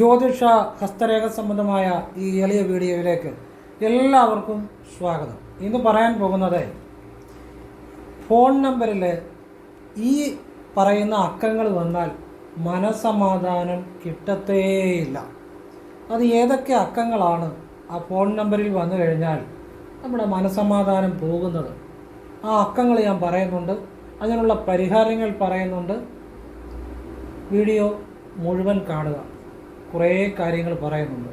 ജ്യോതിഷ ഹസ്തരേഖ സംബന്ധമായ ഈ എളിയ വീഡിയോയിലേക്ക് എല്ലാവർക്കും സ്വാഗതം. ഇന്ന് പറയാൻ പോകുന്നത് ഫോൺ നമ്പറിൽ ഈ പറയുന്ന അക്കങ്ങൾ വന്നാൽ മനസമാധാനം കിട്ടത്തേയില്ല. അത് ഏതൊക്കെ അക്കങ്ങളാണ് ആ ഫോൺ നമ്പറിൽ വന്നു കഴിഞ്ഞാൽ നമ്മുടെ മനസമാധാനം പോകുന്നത്? ആ അക്കങ്ങൾ ഞാൻ പറയുന്നുണ്ട്. അതിനുള്ള പരിഹാരങ്ങൾ പറയുന്നുണ്ട്. വീഡിയോ മുഴുവൻ കാണുക. കുറേ കാര്യങ്ങൾ പറയുന്നുണ്ട്.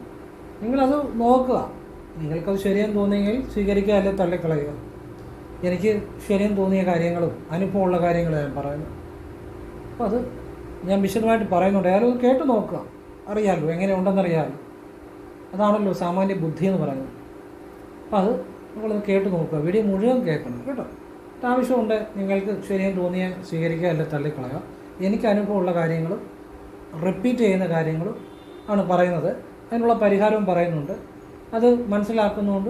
നിങ്ങളത് നോക്കുക. നിങ്ങൾക്കത് ശരിയെന്ന് തോന്നിയെങ്കിൽ സ്വീകരിക്കുക അല്ലെങ്കിൽ തള്ളിക്കളയുക. എനിക്ക് ശരിയെന്ന് തോന്നിയ കാര്യങ്ങളും അനുഭവമുള്ള കാര്യങ്ങളും ഞാൻ പറയുന്നു അപ്പോൾ അത് ഞാൻ വിശദമായിട്ട് പറയുന്നുണ്ട്. ആരും കേട്ട് നോക്കുക. അറിയാമല്ലോ എങ്ങനെ ഉണ്ടെന്നറിയാമല്ലോ അതാണല്ലോ സാമാന്യ ബുദ്ധി എന്ന് പറയുന്നത്. അപ്പം അത് നിങ്ങളത് കേട്ട് നോക്കുക. വീഡിയോ മുഴുവൻ കേൾക്കണം കേട്ടോ. ആവശ്യമുണ്ട് നിങ്ങൾക്ക് ശരിയെന്ന് തോന്നിയാൽ സ്വീകരിക്കുക അല്ലെങ്കിൽ തള്ളിക്കളയുക. എനിക്ക് അനുഭവമുള്ള കാര്യങ്ങളും റിപ്പീറ്റ് ചെയ്യുന്ന കാര്യങ്ങളും ആണ് പറയുന്നത്. അതിനുള്ള പരിഹാരവും പറയുന്നുണ്ട്. അത് മനസ്സിലാക്കുന്നതുകൊണ്ട്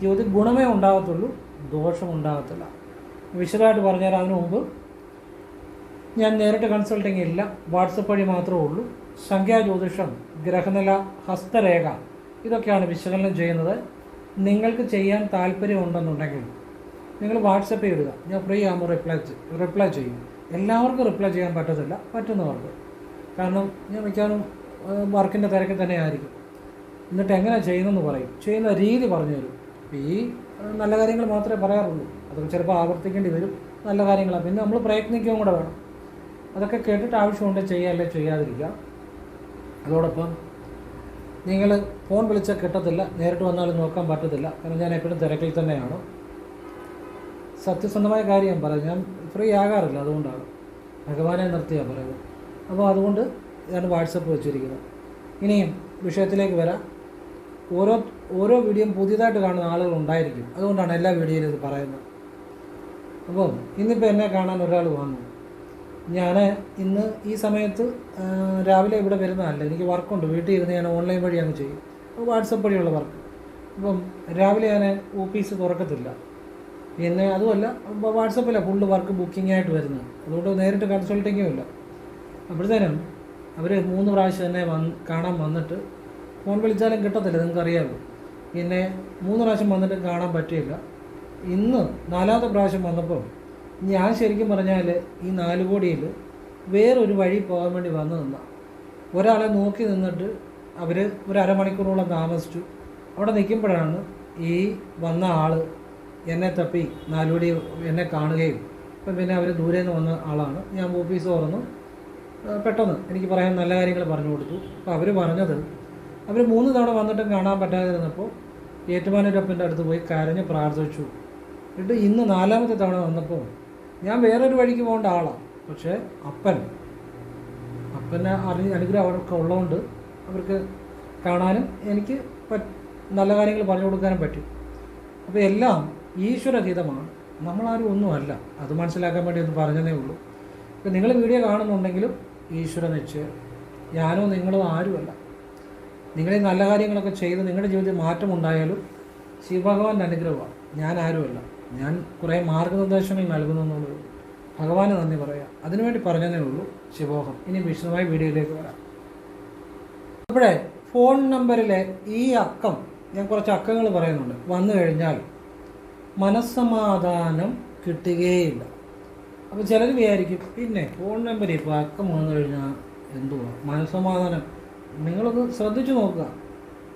ജീവിതത്തിൽ ഗുണമേ ഉണ്ടാകത്തുള്ളൂ ദോഷം ഉണ്ടാകത്തില്ല. വിശദമായിട്ട് പറഞ്ഞുതരാം അതിനു മുമ്പ്. ഞാൻ നേരിട്ട് കൺസൾട്ടിങ് ഇല്ല വാട്സപ്പ് വഴി മാത്രമേ ഉള്ളൂ. സംഖ്യാ ജ്യോതിഷം ഗ്രഹനില ഹസ്തരേഖ ഇതൊക്കെയാണ് വിശകലനം ചെയ്യുന്നത്. നിങ്ങൾക്ക് ചെയ്യാൻ താല്പര്യമുണ്ടെന്നുണ്ടെങ്കിൽ നിങ്ങൾ വാട്സപ്പിൽ ഇടുക. ഞാൻ ഫ്രീ ആകുമ്പോൾ റിപ്ലൈ റിപ്ലൈ ചെയ്യും. എല്ലാവർക്കും റിപ്ലൈ ചെയ്യാൻ പറ്റത്തില്ല പറ്റുന്നവർക്ക് കാരണം ഞാൻ മിക്കവാറും വർക്കിന്റെ തിരക്കിൽ തന്നെ ആയിരിക്കും. എന്നിട്ട് എങ്ങനെ ചെയ്യുന്നെന്ന് പറയും. ചെയ്യുന്ന രീതി പറഞ്ഞു തരും. ഈ നല്ല കാര്യങ്ങൾ മാത്രമേ പറയാറുള്ളൂ. അതൊക്കെ ചിലപ്പോൾ ആവർത്തിക്കേണ്ടി വരും. നല്ല കാര്യങ്ങളാണ് പിന്നെ നമ്മൾ പ്രയത്നിക്കുകയും കൂടെ വേണം. അതൊക്കെ കേട്ടിട്ട് ആവശ്യമുണ്ട് ചെയ്യുക അല്ലെ ചെയ്യാതിരിക്കുക. അതോടൊപ്പം നിങ്ങൾ ഫോൺ വിളിച്ചാൽ കിട്ടത്തില്ല. നേരിട്ട് വന്നാലും നോക്കാൻ പറ്റത്തില്ല. കാരണം ഞാൻ എപ്പോഴും തിരക്കിൽ തന്നെയാണ്. സത്യസന്ധമായ കാര്യം പറയാം. ഞാൻ ഫ്രീ ആകാറില്ല. അതുകൊണ്ടാണ്. ഭഗവാനെ നിർത്തിയാണ് പറയുന്നത്. അപ്പോൾ അതുകൊണ്ട് ഞാൻ വാട്സപ്പ് വെച്ചിരിക്കുന്നത്. ഇനിയും വിഷയത്തിലേക്ക് വരാം. ഓരോ ഓരോ വീഡിയോയും പുതിയതായിട്ട് കാണുന്ന ആളുകൾ ഉണ്ടായിരിക്കും. അതുകൊണ്ടാണ് എല്ലാ വീഡിയോയിലും ഇത് പറയുന്നത്. അപ്പോൾ ഇന്നിപ്പോൾ എന്നെ കാണാൻ ഒരാൾ വന്നു. ഞാൻ ഇന്ന് ഈ സമയത്ത് രാവിലെ ഇവിടെ വരുന്നതല്ല. എനിക്ക് വർക്കുണ്ട്. വീട്ടിൽ ഇരുന്ന് ഞാൻ ഓൺലൈൻ വഴി അങ്ങ് ചെയ്യും. വാട്സപ്പ് വഴിയുള്ള വർക്ക്. അപ്പം രാവിലെ ഞാൻ ഓഫീസ് തുറക്കത്തില്ല. പിന്നെ അതുമല്ല വാട്സപ്പിലാണ് ഫുള്ള് വർക്ക് ബുക്കിംഗ് ആയിട്ട് വരുന്നത്. അതുകൊണ്ട് നേരിട്ട് കൺസൾട്ടിങ്ങും ഇല്ല. അപ്പോഴത്തേനും അവർ മൂന്ന് പ്രാവശ്യം എന്നെ വന്ന് കാണാൻ വന്നിട്ട് ഫോൺ വിളിച്ചാലും കിട്ടത്തില്ല നിങ്ങൾക്ക് അറിയാമല്ലോ. പിന്നെ മൂന്ന് പ്രാവശ്യം വന്നിട്ട് കാണാൻ പറ്റിയില്ല. ഇന്ന് നാലാമത്തെ പ്രാവശ്യം വന്നപ്പോൾ ഞാൻ ശരിക്കും പറഞ്ഞാൽ ഈ നാല് കോടിയിൽ വേറൊരു വഴി പോകാൻ വേണ്ടി വന്നു നിന്ന. ഒരാളെ നോക്കി നിന്നിട്ട് അവർ ഒരു അരമണിക്കൂറോളം താമസിച്ചു. അവിടെ നിൽക്കുമ്പോഴാണ് ഈ വന്ന ആൾ എന്നെ തപ്പി നാലുപടി എന്നെ കാണുകയും ഇപ്പം പിന്നെ അവർ ദൂരെ നിന്ന് വന്ന ആളാണ്. ഞാൻ ഓഫീസ് തുറന്നു. പെട്ടെന്ന് എനിക്ക് പറയാൻ നല്ല കാര്യങ്ങൾ പറഞ്ഞു കൊടുത്തു. അപ്പോൾ അവർ പറഞ്ഞത് അവർ മൂന്ന് തവണ വന്നിട്ടും കാണാൻ പറ്റാതിരുന്നപ്പോൾ ഏറ്റുമാനൂരപ്പന്റെ അടുത്ത് പോയി കരഞ്ഞ് പ്രാർത്ഥിച്ചു. എന്നിട്ട് ഇന്ന് നാലാമത്തെ തവണ വന്നപ്പോൾ ഞാൻ വേറൊരു വഴിക്ക് പോകേണ്ട ആളാണ് പക്ഷേ അപ്പൻ അപ്പനെ അറിഞ്ഞ് അനുഗ്രഹം അവർക്ക് ഉള്ളതുകൊണ്ട് അവർക്ക് കാണാനും എനിക്ക് നല്ല കാര്യങ്ങൾ പറഞ്ഞു കൊടുക്കാനും പറ്റും. അപ്പോൾ എല്ലാം ഈശ്വരഹിതമാണ്. നമ്മളാരും ഒന്നുമല്ല. അത് മനസ്സിലാക്കാൻ വേണ്ടി ഒന്ന് പറഞ്ഞതേ ഉള്ളൂ. ഇപ്പം നിങ്ങൾ വീഡിയോ കാണുന്നുണ്ടെങ്കിലും ഈശ്വര നിശ്ചയം. ഞാനോ നിങ്ങളോ ആരുമല്ല. നിങ്ങളെ നല്ല കാര്യങ്ങളൊക്കെ ചെയ്ത് നിങ്ങളുടെ ജീവിതത്തിൽ മാറ്റമുണ്ടായാലും ശിവഭഗവാന്റെ അനുഗ്രഹമാണ്. ഞാൻ ആരുമല്ല. ഞാൻ കുറേ മാർഗനിർദ്ദേശങ്ങൾ നൽകുന്നു എന്നുള്ളത് ഭഗവാന് നന്ദി പറയാം. അതിനുവേണ്ടി പറഞ്ഞതേ ഉള്ളൂ ശിവോഹം ഇനി വിശദമായ വീഡിയോയിലേക്ക് വരാം. അപ്പോഴേ ഫോൺ നമ്പറിലെ ഈ അക്കം ഞാൻ കുറച്ച് അക്കങ്ങൾ പറയുന്നുണ്ട്. വന്നു കഴിഞ്ഞാൽ മനസ്സമാധാനം കിട്ടുകയില്ല. അപ്പോൾ ചിലർ വിചാരിക്കും പിന്നെ ഫോൺ നമ്പർ ഇപ്പോൾ അക്കം വന്നു കഴിഞ്ഞാൽ എന്തുവാ? മനസ്സമാധാനം. നിങ്ങളൊന്ന് ശ്രദ്ധിച്ചു നോക്കുക.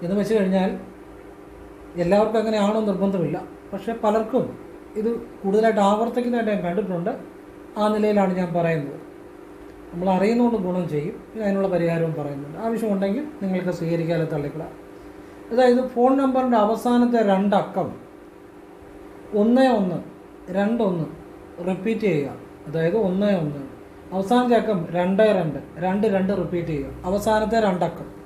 എന്ന് വെച്ച് കഴിഞ്ഞാൽ എല്ലാവർക്കും അങ്ങനെ ആണോ നിർബന്ധമില്ല. പക്ഷേ പലർക്കും ഇത് കൂടുതലായിട്ട് ആവർത്തിക്കുന്നതായിട്ട് ഞാൻ കണ്ടിട്ടുണ്ട്. ആ നിലയിലാണ് ഞാൻ പറയുന്നത്. നമ്മൾ അറിയുന്നതുകൊണ്ട് ഗുണം ചെയ്യും. അതിനുള്ള പരിഹാരവും പറയുന്നുണ്ട്. ആവശ്യമുണ്ടെങ്കിൽ നിങ്ങൾക്ക് സ്വീകരിക്കാതെ തള്ളിക്കട. അതായത് ഫോൺ നമ്പറിന്റെ അവസാനത്തെ രണ്ടക്കം ഒന്ന് ഒന്ന് രണ്ടൊന്ന് റിപ്പീറ്റ് ചെയ്യുക. അതായത് ഒന്ന് ഒന്ന്. അവസാനത്തെ അക്കം രണ്ട് രണ്ട്. രണ്ട് രണ്ട് റിപ്പീറ്റ് ചെയ്യുക. അവസാനത്തെ രണ്ടക്കം.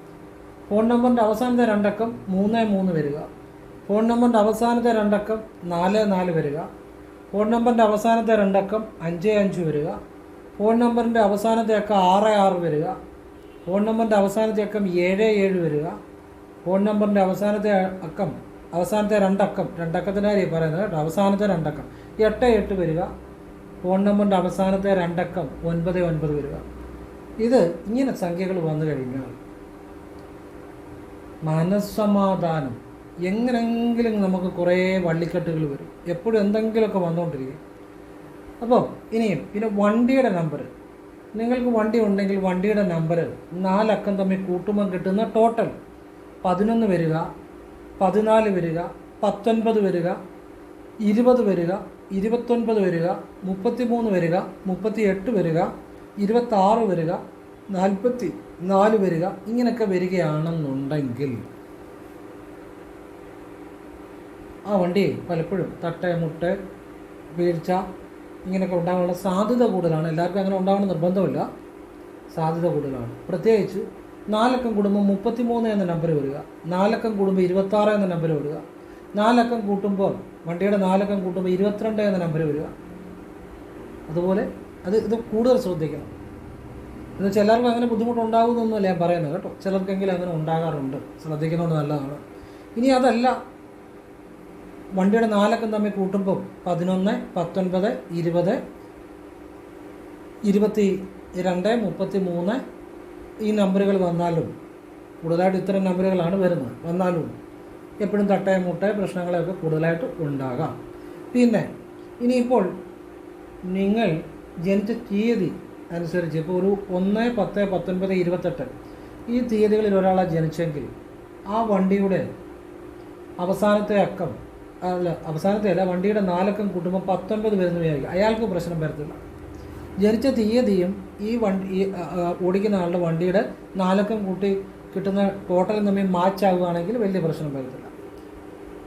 ഫോൺ നമ്പറിന്റെ അവസാനത്തെ രണ്ടക്കം മൂന്ന് മൂന്ന് വരിക. ഫോൺ നമ്പറിന്റെ അവസാനത്തെ രണ്ടക്കം നാല് നാല് വരിക. ഫോൺ നമ്പറിന്റെ അവസാനത്തെ രണ്ടക്കം അഞ്ച് അഞ്ച് വരിക. ഫോൺ നമ്പറിന്റെ അവസാനത്തെ അക്കം ആറ് ആറ് വരിക. ഫോൺ നമ്പറിന്റെ അവസാനത്തെ അക്കം ഏഴ് ഏഴ് വരിക. ഫോൺ നമ്പറിന്റെ അവസാനത്തെ അക്കം അവസാനത്തെ രണ്ടക്കം രണ്ടക്കത്തിന്റെ കാര്യം പറയുന്നത് കേട്ടോ അവസാനത്തെ രണ്ടക്കം. എട്ട് എട്ട് വരിക. ഫോൺ നമ്പറിന്റെ അവസാനത്തെ രണ്ടക്കം ഒൻപത് ഒൻപത് വരിക. ഇത് ഇങ്ങനെ സംഖ്യകൾ വന്നു കഴിഞ്ഞാൽ മനസ്സമാധാനം എങ്ങനെങ്കിലും നമുക്ക് കുറേ വള്ളിക്കെട്ടുകൾ വരും. എപ്പോഴും എന്തെങ്കിലുമൊക്കെ വന്നുകൊണ്ടിരിക്കും. അപ്പോൾ ഇനിയും പിന്നെ വണ്ടിയുടെ നമ്പർ. നിങ്ങൾക്ക് വണ്ടി ഉണ്ടെങ്കിൽ വണ്ടിയുടെ നമ്പർ നാലക്കം തമ്മിൽ കൂട്ടുമ്പോൾ കിട്ടുന്ന ടോട്ടൽ പതിനൊന്ന് വരിക പതിനാല് വരിക പത്തൊൻപത് വരിക ഇരുപത് വരിക ഇരുപത്തൊൻപത് വരിക മുപ്പത്തിമൂന്ന് വരിക മുപ്പത്തി എട്ട് വരിക ഇരുപത്താറ് വരിക നാൽപ്പത്തി നാല് വരിക ഇങ്ങനെയൊക്കെ വരികയാണെന്നുണ്ടെങ്കിൽ ആ വണ്ടി പലപ്പോഴും തട്ട മുട്ട വീഴ്ച ഇങ്ങനെയൊക്കെ ഉണ്ടാകാനുള്ള സാധ്യത കൂടുതലാണ്. എല്ലാവർക്കും അങ്ങനെ ഉണ്ടാകണം നിർബന്ധമില്ല. സാധ്യത കൂടുതലാണ്. പ്രത്യേകിച്ച് നാലക്കം കുടുംബം മുപ്പത്തിമൂന്ന് എന്ന നമ്പർ വരിക നാലക്കം കുടുംബം ഇരുപത്താറ് എന്ന നമ്പർ വരിക നാലക്കം കൂട്ടുമ്പോൾ വണ്ടിയുടെ നാലക്കം കൂട്ടുമ്പോൾ ഇരുപത്തിരണ്ട് എന്ന നമ്പർ വരിക. അതുപോലെ അത് ഇത് കൂടുതൽ ശ്രദ്ധിക്കണം. എന്ന് ചിലർക്കും അങ്ങനെ ബുദ്ധിമുട്ടുണ്ടാകുന്നൊന്നുമല്ല ഞാൻ പറയുന്നത് കേട്ടോ. ചിലർക്കെങ്കിലും അങ്ങനെ ഉണ്ടാകാറുണ്ട്. ശ്രദ്ധിക്കുന്നത് നല്ലതാണ്. ഇനി അതല്ല വണ്ടിയുടെ നാലക്കം തമ്മിൽ കൂട്ടുമ്പോൾ പതിനൊന്ന് പത്തൊൻപത് ഇരുപത് ഇരുപത്തി രണ്ട് മുപ്പത്തി മൂന്ന് ഈ നമ്പറുകൾ വന്നാലും കൂടുതലായിട്ട് ഇത്തരം നമ്പറുകളാണ് വരുന്നത്. വന്നാലും എപ്പോഴും തട്ടയ മുട്ടയ പ്രശ്നങ്ങളൊക്കെ കൂടുതലായിട്ട് ഉണ്ടാകാം. പിന്നെ ഇനിയിപ്പോൾ നിങ്ങൾ ജനിച്ച തീയതി അനുസരിച്ച് ഇപ്പോൾ ഒരു ഒന്ന് പത്ത് പത്തൊൻപത് ഇരുപത്തെട്ട് ഈ തീയതികളിൽ ഒരാളെ ജനിച്ചെങ്കിൽ ആ വണ്ടിയുടെ അവസാനത്തെ അക്കം അല്ല അവസാനത്തെ അല്ല വണ്ടിയുടെ നാലക്കം കൂട്ടുമ്പോൾ പത്തൊൻപത് വരുന്ന വിചാരിക്കും അയാൾക്ക് പ്രശ്നം വരത്തില്ല. ജനിച്ച തീയതിയും ഈ വണ്ടി ഈ ഓടിക്കുന്ന ആളുടെ വണ്ടിയുടെ നാലക്കം കൂട്ടി കിട്ടുന്ന ടോട്ടൽ തമ്മിൽ മാച്ച് ആവുകയാണെങ്കിൽ വലിയ പ്രശ്നം വരത്തില്ല.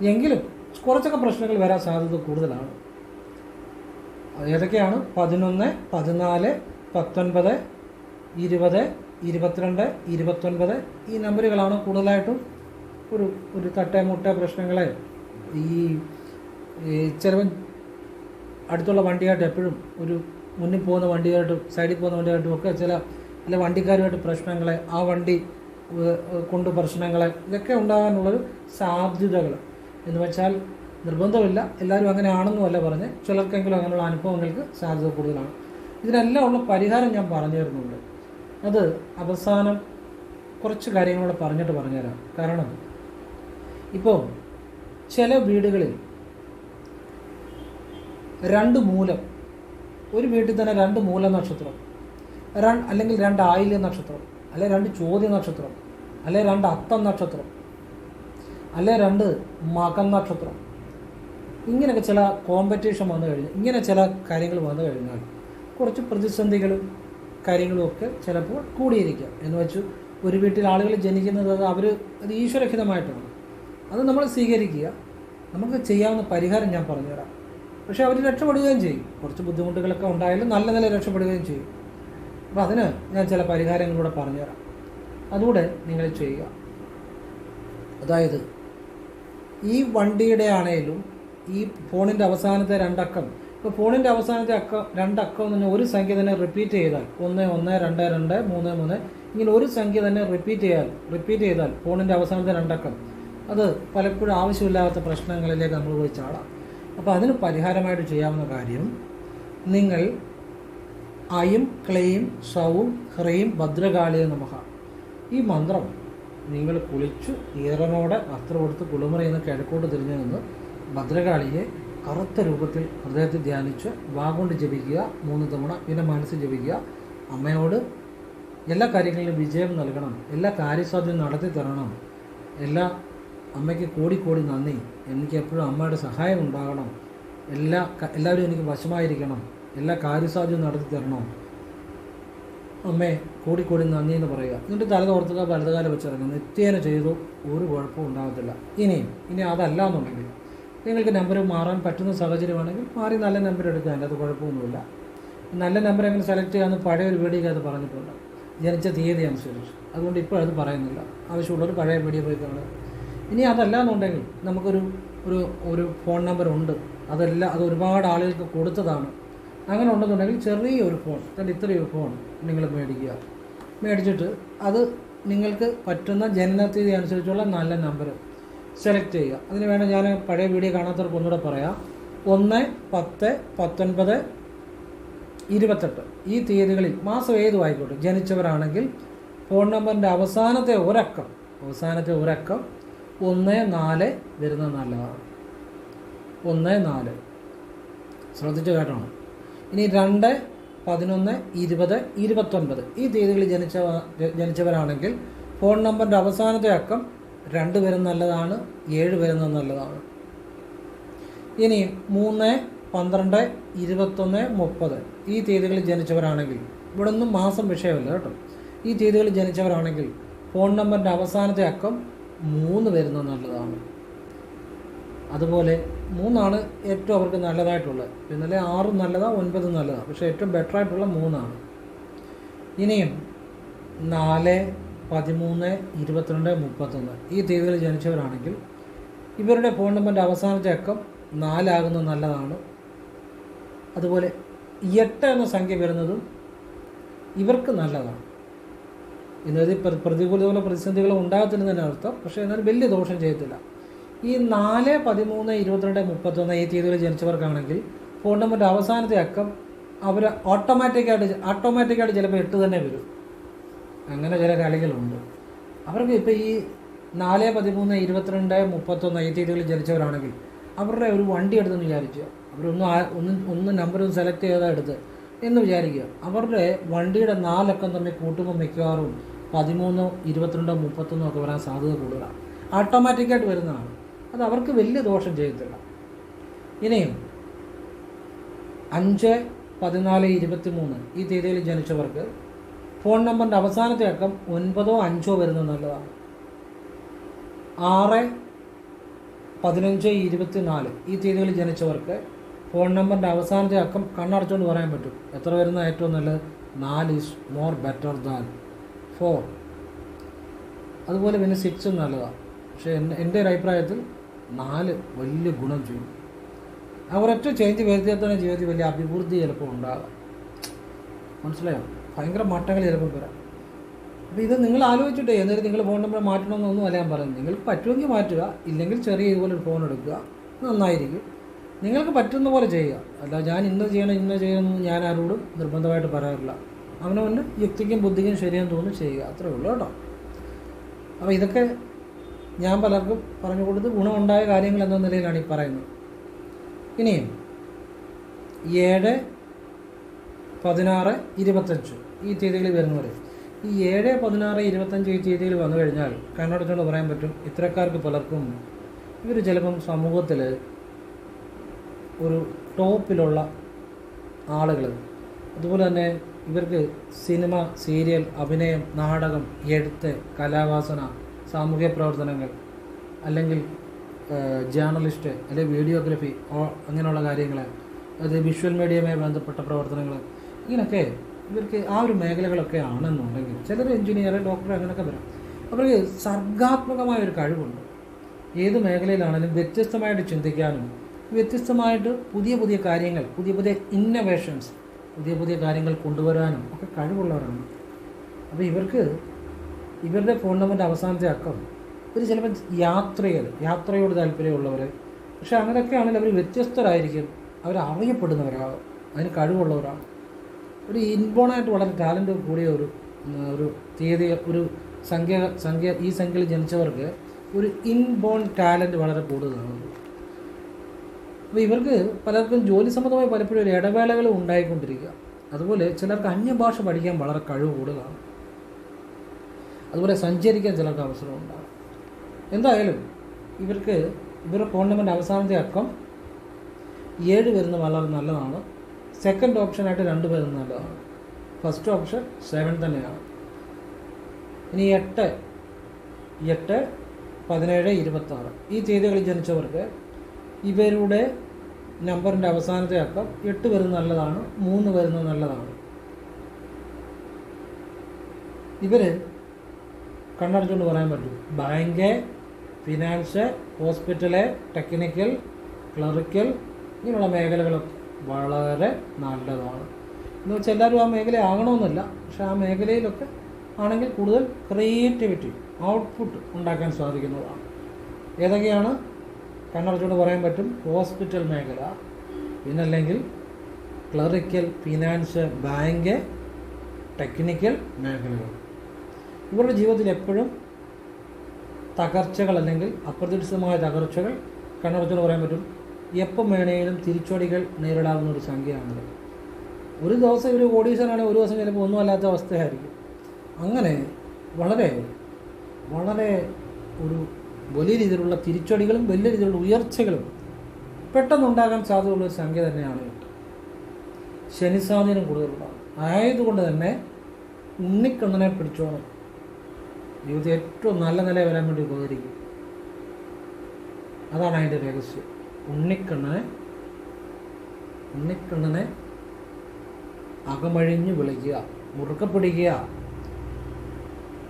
എങ്കിലും കുറച്ചൊക്കെ പ്രശ്നങ്ങൾ വരാൻ സാധ്യത കൂടുതലാണ്. ഏതൊക്കെയാണ്? പതിനൊന്ന് പതിനാല് പത്തൊൻപത് ഇരുപത് ഇരുപത്തിരണ്ട് ഇരുപത്തൊൻപത് ഈ നമ്പറുകളാണ് കൂടുതലായിട്ടും ഒരു ഒരു തട്ട മുട്ട പ്രശ്നങ്ങളെ. ഈ ചിലവൻ അടുത്തുള്ള വണ്ടിയായിട്ട് എപ്പോഴും ഒരു മുന്നിൽ പോകുന്ന വണ്ടിയായിട്ടും സൈഡിൽ പോകുന്ന വണ്ടിയായിട്ടും ഒക്കെ ചില അല്ല വണ്ടിക്കാരുമായിട്ട് പ്രശ്നങ്ങളെ ആ വണ്ടി കൊണ്ട് പ്രശ്നങ്ങളെ ഇതൊക്കെ ഉണ്ടാകാനുള്ളൊരു സാധ്യതകൾ എന്ന് വെച്ചാൽ നിർബന്ധമില്ല. എല്ലാവരും അങ്ങനെ ആണെന്നുമല്ല പറഞ്ഞ് ചിലർക്കെങ്കിലും അങ്ങനെയുള്ള അനുഭവങ്ങൾക്ക് സാധ്യത കൂടുതലാണ്. ഇതിനെല്ലാം ഉള്ള പരിഹാരം ഞാൻ പറഞ്ഞു തരുന്നുണ്ട് അത് അവസാനം കുറച്ച് കാര്യങ്ങളോട് പറഞ്ഞിട്ട് പറഞ്ഞുതരാം. കാരണം ഇപ്പോൾ ചില വീടുകളിൽ രണ്ട് മൂലം ഒരു വീട്ടിൽ തന്നെ രണ്ട് മൂല നക്ഷത്രം അല്ലെങ്കിൽ രണ്ട് ആയില്യ നക്ഷത്രം അല്ലെ രണ്ട് ചോദ്യ നക്ഷത്രം അല്ലെ രണ്ട് അത്തം നക്ഷത്രം അല്ലെ രണ്ട് മകം നക്ഷത്രം. ഇങ്ങനെയൊക്കെ ചില കോമ്പറ്റീഷൻ വന്നു കഴിഞ്ഞാൽ ഇങ്ങനെ ചില കാര്യങ്ങൾ വന്നു കഴിഞ്ഞാൽ കുറച്ച് പ്രതിസന്ധികളും കാര്യങ്ങളും ഒക്കെ ചിലപ്പോൾ കൂടിയിരിക്കാം. എന്ന് വെച്ചു ഒരു വീട്ടിൽ ആളുകൾ ജനിക്കുന്നത് അത് അവർ അത് ഈശ്വരഹിതമായിട്ടാണ്. അത് നമ്മൾ സ്വീകരിക്കുക. നമുക്ക് ചെയ്യാവുന്ന പരിഹാരം ഞാൻ പറഞ്ഞുതരാം. പക്ഷേ അവർ രക്ഷപ്പെടുകയും ചെയ്യും. കുറച്ച് ബുദ്ധിമുട്ടുകളൊക്കെ ഉണ്ടായാലും നല്ല നില രക്ഷപ്പെടുകയും ചെയ്യും. അപ്പോൾ അതിന് ഞാൻ ചില പരിഹാരങ്ങളൂടെ പറഞ്ഞുതരാം. അതുകൂടെ നിങ്ങൾ ചെയ്യുക. അതായത് ഈ വണ്ടിയുടെ ആണേലും ഈ ഫോണിന്റെ അവസാനത്തെ രണ്ടക്കം ഇപ്പോൾ ഫോണിന്റെ അവസാനത്തെ അക്കം രണ്ടക്കം എന്ന് പറഞ്ഞാൽ ഒരു സംഖ്യ തന്നെ റിപ്പീറ്റ് ചെയ്താൽ ഒന്ന് ഒന്ന് രണ്ട് രണ്ട് മൂന്ന് മൂന്ന് ഇങ്ങനെ ഒരു സംഖ്യ തന്നെ റിപ്പീറ്റ് ചെയ്യാൽ റിപ്പീറ്റ് ചെയ്താൽ ഫോണിന്റെ അവസാനത്തെ രണ്ടക്കം. അത് പലപ്പോഴും ആവശ്യമില്ലാത്ത പ്രശ്നങ്ങളിലേക്ക് നമ്മൾ പോയി ചാടാം. അപ്പോൾ അതിന് പരിഹാരമായിട്ട് ചെയ്യാവുന്ന കാര്യം നിങ്ങൾ അയും ക്ലെയും സവും ഹ്രയും ഭദ്രകാളിയ നമുക്ക ഈ മന്ത്രം നിങ്ങൾ കുളിച്ചു ഈറനോടെ വസ്ത്രം കൊടുത്ത് കുളിമുറയിൽ നിന്ന് കിഴക്കോട്ട് തിരിഞ്ഞു നിന്ന് ഭദ്രകാളിയെ കറുത്ത രൂപത്തിൽ ഹൃദയത്തിൽ ധ്യാനിച്ച് വാഗൊണ്ട് ജപിക്കുക മൂന്ന് തവണ പിന്നെ മനസ്സ് ജപിക്കുക. അമ്മയോട് എല്ലാ കാര്യങ്ങളിലും വിജയം നൽകണം എല്ലാ കാര്യസാധ്യം നടത്തി തരണം. എല്ലാ അമ്മയ്ക്ക് കോടി കോടി നന്ദി. എനിക്ക് എപ്പോഴും അമ്മയുടെ സഹായം ഉണ്ടാകണം. എല്ലാ എല്ലാവരും എനിക്ക് വശമായിരിക്കണം. എല്ലാ കാര്യസാധ്യവും നടത്തി തരണം. അമ്മേ കൂടി കൂടി നന്ദി എന്ന് പറയുക. എന്നിട്ട് തല തോർത്തുക വലതുകാലം വെച്ചിറങ്ങുക നിത്യേന ചെയ്തു ഒരു കുഴപ്പവും ഉണ്ടാകത്തില്ല. ഇനിയും ഇനി അതല്ല എന്നുണ്ടെങ്കിൽ നിങ്ങൾക്ക് നമ്പർ മാറാൻ പറ്റുന്ന സാഹചര്യമാണെങ്കിൽ മാറി നല്ല നമ്പർ എടുക്കുക. അതിന്റെ അത് കുഴപ്പമൊന്നുമില്ല. നല്ല നമ്പർ എങ്ങനെ സെലക്ട് ചെയ്യാമെന്ന് പഴയ ഒരു വീഡിയോ അത് പറഞ്ഞിട്ടുണ്ട്. ജനിച്ച തീയതി അനുസരിച്ച്. അതുകൊണ്ട് ഇപ്പോൾ അത് പറയുന്നില്ല. ആവശ്യമുള്ളൊരു പഴയ വീഡിയോ പോയി കാണുക. ഇനി അതല്ല എന്നുണ്ടെങ്കിൽ നമുക്കൊരു ഒരു ഒരു ഫോൺ നമ്പർ ഉണ്ട്. അതല്ല അത് ഒരുപാട് ആളുകൾക്ക് കൊടുത്തതാണ്. അങ്ങനെ ഉണ്ടെന്നുണ്ടെങ്കിൽ ചെറിയൊരു ഫോൺ എന്നിട്ട് ഇത്രയൊരു ഫോൺ നിങ്ങൾ മേടിക്കുക. മേടിച്ചിട്ട് അത് നിങ്ങൾക്ക് പറ്റുന്ന ജനനത്തീയതി അനുസരിച്ചുള്ള നല്ല നമ്പർ സെലക്ട് ചെയ്യുക. അതിന് വേണം ഞാൻ പഴയ വീഡിയോ കാണാത്തവർക്ക് ഒന്നുകൂടെ പറയാം. ഒന്ന് പത്ത് പത്തൊൻപത് ഇരുപത്തെട്ട്. ഈ തീയതികളിൽ മാസം ഏതും ആയിക്കോട്ടെ ജനിച്ചവരാണെങ്കിൽ ഫോൺ നമ്പറിന്റെ അവസാനത്തെ ഒരക്കം അവസാനത്തെ ഒരക്കം ഒന്ന് നാല് വരുന്ന നല്ലതാണ് ഒന്ന് നാല്. ശ്രദ്ധിച്ച് കേട്ടണം. ഇനി രണ്ട് പതിനൊന്ന് ഇരുപത് ഇരുപത്തൊൻപത്. ഈ തീയതികളിൽ ജനിച്ച ജനിച്ചവരാണെങ്കിൽ ഫോൺ നമ്പറിന്റെ അവസാനത്തെ അക്കം രണ്ട് വരുന്ന നല്ലതാണ് ഏഴ് വരുന്നത് നല്ലതാണ്. ഇനി മൂന്ന് പന്ത്രണ്ട് ഇരുപത്തൊന്ന് മുപ്പത്. ഈ തീയതികളിൽ ജനിച്ചവരാണെങ്കിൽ ഇവിടെ ഒന്നും മാസം വിഷയമല്ല കേട്ടോ. ഈ തീയതികളിൽ ജനിച്ചവരാണെങ്കിൽ ഫോൺ നമ്പറിന്റെ അവസാനത്തെ അക്കം മൂന്ന് വരുന്നത് നല്ലതാണ്. അതുപോലെ മൂന്നാണ് ഏറ്റവും അവർക്ക് നല്ലതായിട്ടുള്ളത്. പിന്നലെ ആറും നല്ലതാണ് ഒൻപതും നല്ലതാണ് പക്ഷേ ഏറ്റവും ബെറ്റർ ആയിട്ടുള്ള മൂന്നാണ്. ഇനിയും നാല് പതിമൂന്ന് ഇരുപത്തിരണ്ട് മുപ്പത്തൊന്ന്. ഈ തീയതികളിൽ ജനിച്ചവരാണെങ്കിൽ ഇവരുടെ ഫോൺ നമ്പറിന്റെ അവസാനത്തെ അക്കം നാലാകുന്നത് നല്ലതാണ്. അതുപോലെ എട്ട് എന്ന സംഖ്യ വരുന്നതും ഇവർക്ക് നല്ലതാണ്. ഇന്നത് പ്രതികൂലതകളോ ഉണ്ടാകത്തില്ലെന്ന് തന്നെ അർത്ഥം പക്ഷേ എന്നാൽ വലിയ ദോഷം ചെയ്യത്തില്ല. ഈ നാല് പതിമൂന്ന് ഇരുപത്തിരണ്ട് മുപ്പത്തൊന്ന് ഈ തീയതിയിൽ ജനിച്ചവർക്കാണെങ്കിൽ ഫോൺ നമ്പറിന്റെ അവസാനത്തെ അക്കം അവർ ഓട്ടോമാറ്റിക്കായിട്ട് ഓട്ടോമാറ്റിക്കായിട്ട് ചിലപ്പോൾ എട്ട് തന്നെ വരും. അങ്ങനെ ചില കളികളുണ്ട്. അവർക്ക് ഇപ്പോൾ ഈ നാല് പതിമൂന്ന് ഇരുപത്തിരണ്ട് മുപ്പത്തൊന്ന് ഈ തീയതികളിൽ ജനിച്ചവരാണെങ്കിൽ അവരുടെ ഒരു വണ്ടി എടുത്തെന്ന് വിചാരിക്കുക. അവരൊന്നും ഒന്നും ഒന്ന് ഒന്ന് സെലക്ട് ചെയ്താൽ എടുത്ത് എന്ന് വിചാരിക്കുക. അവരുടെ വണ്ടിയുടെ നാലക്കം തമ്മിൽ കൂട്ടുമ്പോൾ മിക്കവാറും പതിമൂന്നോ ഇരുപത്തിരണ്ടോ മുപ്പത്തൊന്നോ ഒക്കെ വരാൻ സാധ്യത കൂടുതലാണ്. ഓട്ടോമാറ്റിക്കായിട്ട് വരുന്നതാണ്. അത് അവർക്ക് വലിയ ദോഷം ചെയ്യത്തില്ല. ഇനിയും അഞ്ച് പതിനാല് ഇരുപത്തി മൂന്ന് ഈ തീയതിയിൽ ജനിച്ചവർക്ക് ഫോൺ നമ്പറിന്റെ അവസാനത്തെ അക്കം ഒൻപതോ അഞ്ചോ വരുന്നത് നല്ലതാണ്. ആറ് പതിനഞ്ച് ഇരുപത്തി നാല് ഈ തീയതികളിൽ ജനിച്ചവർക്ക് ഫോൺ നമ്പറിന്റെ അവസാനത്തെ അക്കം കണ്ണടച്ചുകൊണ്ട് പറയാൻ പറ്റും. എത്ര വരുന്ന ഏറ്റവും നല്ലത്? നാല് is more better than four അതുപോലെ പിന്നെ സിക്സും നല്ലതാണ്. പക്ഷേ എന്റെ ഒരു അഭിപ്രായത്തിൽ നാല് വലിയ ഗുണം ചെയ്യും. ആ ഒരൊറ്റ ചേഞ്ച് വരുത്തിയാൽ തന്നെ ജീവിതത്തിൽ വലിയ അഭിവൃദ്ധി ചിലപ്പോൾ ഉണ്ടാകാം. മനസ്സിലായോ? ഭയങ്കര മാറ്റങ്ങൾ ചിലപ്പോൾ വരാം. അപ്പോൾ ഇത് നിങ്ങൾ ആലോചിച്ചിട്ടേ എന്നിട്ട് നിങ്ങൾ ഫോൺ നമ്പർ മാറ്റണമെന്നൊന്നും അല്ല ഞാൻ പറയുന്നത്. നിങ്ങൾക്ക് പറ്റുമെങ്കിൽ മാറ്റുക ഇല്ലെങ്കിൽ ചെറിയ ഇതുപോലെ ഒരു ഫോൺ എടുക്കുക. നന്നായിരിക്കും. നിങ്ങൾക്ക് പറ്റുന്ന പോലെ ചെയ്യുക. അല്ല ഞാൻ ഇന്ന് ചെയ്യണം ഇന്ന് ചെയ്യണമെന്ന് ഞാൻ ആരോടും നിർബന്ധമായിട്ട് പറയാറില്ല. അവനവന്റെ യുക്തിക്കും ബുദ്ധിക്കും ശരിയെന്ന് തോന്നുന്നു ചെയ്യുക. അത്രേ ഉള്ളൂ കേട്ടോ. അപ്പോൾ ഇതൊക്കെ ഞാൻ പലർക്കും പറഞ്ഞു കൊടുത്ത് ഗുണമുണ്ടായ കാര്യങ്ങൾ എന്ന നിലയിലാണ് ഈ പറയുന്നത്. ഇനിയും ഏഴ് പതിനാറ് ഇരുപത്തഞ്ച് ഈ തീയതികളിൽ വരുന്നവർ ഈ ഏഴ് പതിനാറ് ഇരുപത്തഞ്ച് ഈ തീയതിയിൽ വന്നു കഴിഞ്ഞാൽ കണ്ണടച്ചുകൊണ്ട് പറയാൻ പറ്റും ഇത്തരക്കാർക്ക് പലർക്കും ഇവർ ചിലപ്പം സമൂഹത്തിൽ ഒരു ടോപ്പിലുള്ള ആളുകൾ അതുപോലെ തന്നെ ഇവർക്ക് സിനിമ സീരിയൽ അഭിനയം നാടകം എഴുത്ത് കലാവാസന സാമൂഹ്യ പ്രവർത്തനങ്ങൾ അല്ലെങ്കിൽ ജേർണലിസ്റ്റ് അല്ലെങ്കിൽ വീഡിയോഗ്രഫി അങ്ങനെയുള്ള കാര്യങ്ങൾ അത് വിഷ്വൽ മീഡിയയുമായി ബന്ധപ്പെട്ട പ്രവർത്തനങ്ങൾ ഇങ്ങനെയൊക്കെ ഇവർക്ക് ആ ഒരു മേഖലകളൊക്കെ ആണെന്നുണ്ടെങ്കിൽ ചിലർ എഞ്ചിനീയർ ഡോക്ടർ അങ്ങനെയൊക്കെ വരാം. അവർക്ക് സർഗാത്മകമായ ഒരു കഴിവുണ്ട്. ഏത് മേഖലയിലാണെങ്കിലും വ്യത്യസ്തമായിട്ട് ചിന്തിക്കാനും വ്യത്യസ്തമായിട്ട് പുതിയ പുതിയ കാര്യങ്ങൾ പുതിയ പുതിയ ഇന്നവേഷൻസ് പുതിയ പുതിയ കാര്യങ്ങൾ കൊണ്ടുവരാനും ഒക്കെ കഴിവുള്ളവരാണ്. അപ്പോൾ ഇവർക്ക് ഇവരുടെ ഫോൺ നമ്പറിന്റെ അവസാനത്തെ അക്കം. ഇവർ ചിലപ്പോൾ യാത്രകൾ യാത്രയോട് താല്പര്യമുള്ളവർ പക്ഷെ അങ്ങനെയൊക്കെയാണെങ്കിൽ അവർ വ്യത്യസ്തരായിരിക്കും. അവർ അറിയപ്പെടുന്നവരാകും അതിന് കഴിവുള്ളവരാണ്. ഒരു ഇൻബോണായിട്ട് വളരെ ടാലന്റ് കൂടിയ ഒരു ഒരു തീയതി ഒരു സംഖ്യ സംഖ്യ ഈ സംഖ്യയിൽ ജനിച്ചവർക്ക് ഒരു ഇൻബോൺ ടാലന്റ് വളരെ കൂടുതലാണ്. അപ്പോൾ ഇവർക്ക് പലർക്കും ജോലി സംബന്ധമായി പലപ്പോഴും ഒരു ഇടവേളകൾ ഉണ്ടായിക്കൊണ്ടിരിക്കുക. അതുപോലെ ചിലർക്ക് അന്യഭാഷ പഠിക്കാൻ വളരെ കഴിവ് കൂടുതലാണ്. അതുപോലെ സഞ്ചരിക്കാൻ ചിലർക്ക് അവസരം ഉണ്ടാകും. എന്തായാലും ഇവർക്ക് ഇവരുടെ നമ്പറിന്റെ അവസാനത്തെ അക്കം ഏഴ് വരുന്ന വളരെ നല്ലതാണ്. സെക്കൻഡ് ഓപ്ഷനായിട്ട് രണ്ട് വരുന്ന നല്ലതാണ്. ഫസ്റ്റ് ഓപ്ഷൻ സെവൻ തന്നെയാണ്. ഇനി എട്ട് എട്ട് പതിനേഴ് ഇരുപത്താറ് ഈ തീയതികളിൽ ജനിച്ചവർക്ക് ഇവരുടെ നമ്പറിന്റെ അവസാനത്തെ അക്കം എട്ട് വരുന്ന നല്ലതാണ് മൂന്ന് വരുന്ന നല്ലതാണ്. ഇവർ കണ്ണടച്ചുകൊണ്ട് പറയാൻ പറ്റും. Bank finance hospital technical clerical ഇങ്ങനെയുള്ള മേഖലകളൊക്കെ വളരെ നല്ലതാണ്. എന്ന് വെച്ചാൽ എല്ലാവരും ആ മേഖല ആകണമെന്നില്ല. പക്ഷെ ആ മേഖലയിലൊക്കെ ആണെങ്കിൽ കൂടുതൽ ക്രിയേറ്റിവിറ്റി ഔട്ട്പുട്ട് ഉണ്ടാക്കാൻ സാധിക്കുന്നതാണ്. ഏതൊക്കെയാണ്? കണ്ണടച്ചുകൊണ്ട് പറയാൻ പറ്റും. ഹോസ്പിറ്റൽ മേഖല. പിന്നല്ലെങ്കിൽ ക്ലറിക്കൽ ഫിനാൻസ് ബാങ്ക് ടെക്നിക്കൽ മേഖലകൾ. ഇവരുടെ ജീവിതത്തിൽ എപ്പോഴും തകർച്ചകൾ അല്ലെങ്കിൽ അപ്രതീക്ഷിതമായ തകർച്ചകൾ കണ്ണടച്ചോട് പറയാൻ പറ്റും. എപ്പം വേണേലും തിരിച്ചടികൾ നേരിടാവുന്ന ഒരു സംഖ്യയാണത്. ഒരു ദിവസം ഇവർ ഓഡീഷനാണെങ്കിൽ ഒരു ദിവസം ചിലപ്പോൾ ഒന്നുമല്ലാത്ത അവസ്ഥയായിരിക്കും. അങ്ങനെ വളരെ വളരെ ഒരു വലിയ രീതിയിലുള്ള തിരിച്ചടികളും വലിയ രീതിയിലുള്ള ഉയർച്ചകളും പെട്ടെന്നുണ്ടാകാൻ സാധ്യതയുള്ള ഒരു സംഖ്യ തന്നെയാണ് ശനിസ്വാധീനം ശനി സ്വാധീനം കൂടുതലുണ്ടാകും ആയതുകൊണ്ട് തന്നെ ഉണ്ണിക്കണ്ണനെ പിടിച്ചോണം. ജീവിതത്തിൽ ഏറ്റവും നല്ല നില വരാൻ വേണ്ടി ഉപകരിക്കും. അതാണ് അതിന്റെ രഹസ്യം. ഉണ്ണിക്കണ്ണനെ ഉണ്ണിക്കണ്ണനെ അകമഴിഞ്ഞ് വിളിക്കുക മുറുക്ക പിടിക്കുക.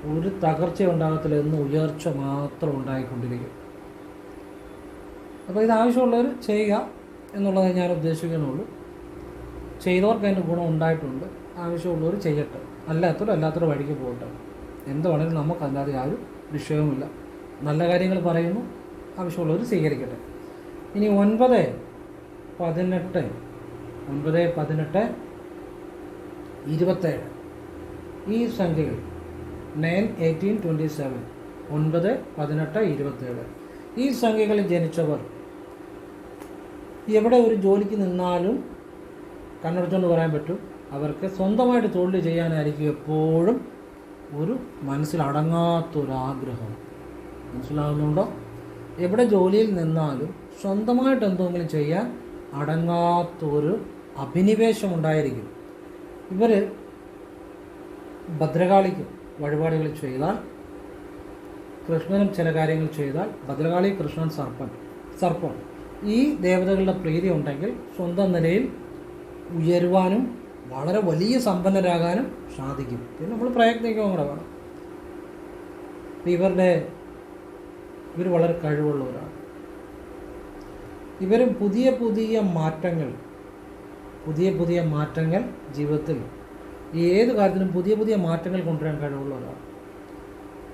ഒരു തകർച്ച ഉണ്ടാകത്തില്ല എന്ന് ഉയർച്ച മാത്രം ഉണ്ടായിക്കൊണ്ടിരിക്കും. അപ്പോൾ ഇത് ആവശ്യമുള്ളവർ ചെയ്യുക എന്നുള്ളത് ഞാൻ ഉദ്ദേശിക്കുന്നുള്ളൂ. ചെയ്തവർക്ക് അതിന്റെ ഗുണം ഉണ്ടായിട്ടുണ്ട്. ആവശ്യമുള്ളവർ ചെയ്യട്ടെ. അല്ലാത്തവരും അല്ലാത്തവരും വഴിക്ക് പോകട്ടെ. എന്ത് വേണമെങ്കിലും നമുക്ക് അതിനകത്ത് യാതൊരു വിഷയവുമില്ല. നല്ല കാര്യങ്ങൾ പറയുന്നു. ആവശ്യമുള്ളവർ സ്വീകരിക്കട്ടെ. ഇനി ഒൻപത് പതിനെട്ട് ഒൻപത് പതിനെട്ട് ഇരുപത്തേഴ്. ഈ സംഖ്യകൾ നയൻ എയ്റ്റീൻ ട്വന്റി സെവൻ ഒൻപത് പതിനെട്ട് ഇരുപത്തേഴ്. ഈ സംഖ്യകളിൽ ജനിച്ചവർ എവിടെ ഒരു ജോലിക്ക് നിന്നാലും കണ്ണടച്ചുകൊണ്ട് പറയാൻ പറ്റും. അവർക്ക് സ്വന്തമായിട്ട് തൊഴിൽ ചെയ്യാനായിരിക്കും എപ്പോഴും ഒരു മനസ്സിലടങ്ങാത്തൊരാഗ്രഹം. മനസ്സിലാകുന്നുണ്ടോ? എവിടെ ജോലിയിൽ നിന്നാലും സ്വന്തമായിട്ട് എന്തെങ്കിലും ചെയ്യാൻ അടങ്ങാത്തൊരു അഭിനിവേശം ഉണ്ടായിരിക്കും ഇവർ ഭദ്രകാളിക്ക് വഴിപാടുകൾ ചെയ്താൽ കൃഷ്ണനും ചില കാര്യങ്ങൾ ചെയ്താൽ ഭദ്രകാളി കൃഷ്ണൻ സർപ്പൻ സർപ്പം ഈ ദേവതകളുടെ പ്രീതി ഉണ്ടെങ്കിൽ സ്വന്തം നിലയിൽ ഉയരുവാനും വളരെ വലിയ സമ്പന്നരാകാനും സാധിക്കും. പിന്നെ നമ്മൾ പ്രയത്നിക്കുക കൂടെ വേണം. ഇവരുടെ ഇവർ വളരെ കഴിവുള്ളവരാണ്. ഇവരും പുതിയ പുതിയ മാറ്റങ്ങൾ പുതിയ പുതിയ മാറ്റങ്ങൾ ജീവിതത്തിൽ ഈ ഏത് കാര്യത്തിലും പുതിയ പുതിയ മാറ്റങ്ങൾ കൊണ്ടുവരാൻ കഴിവുള്ളവരാണ്.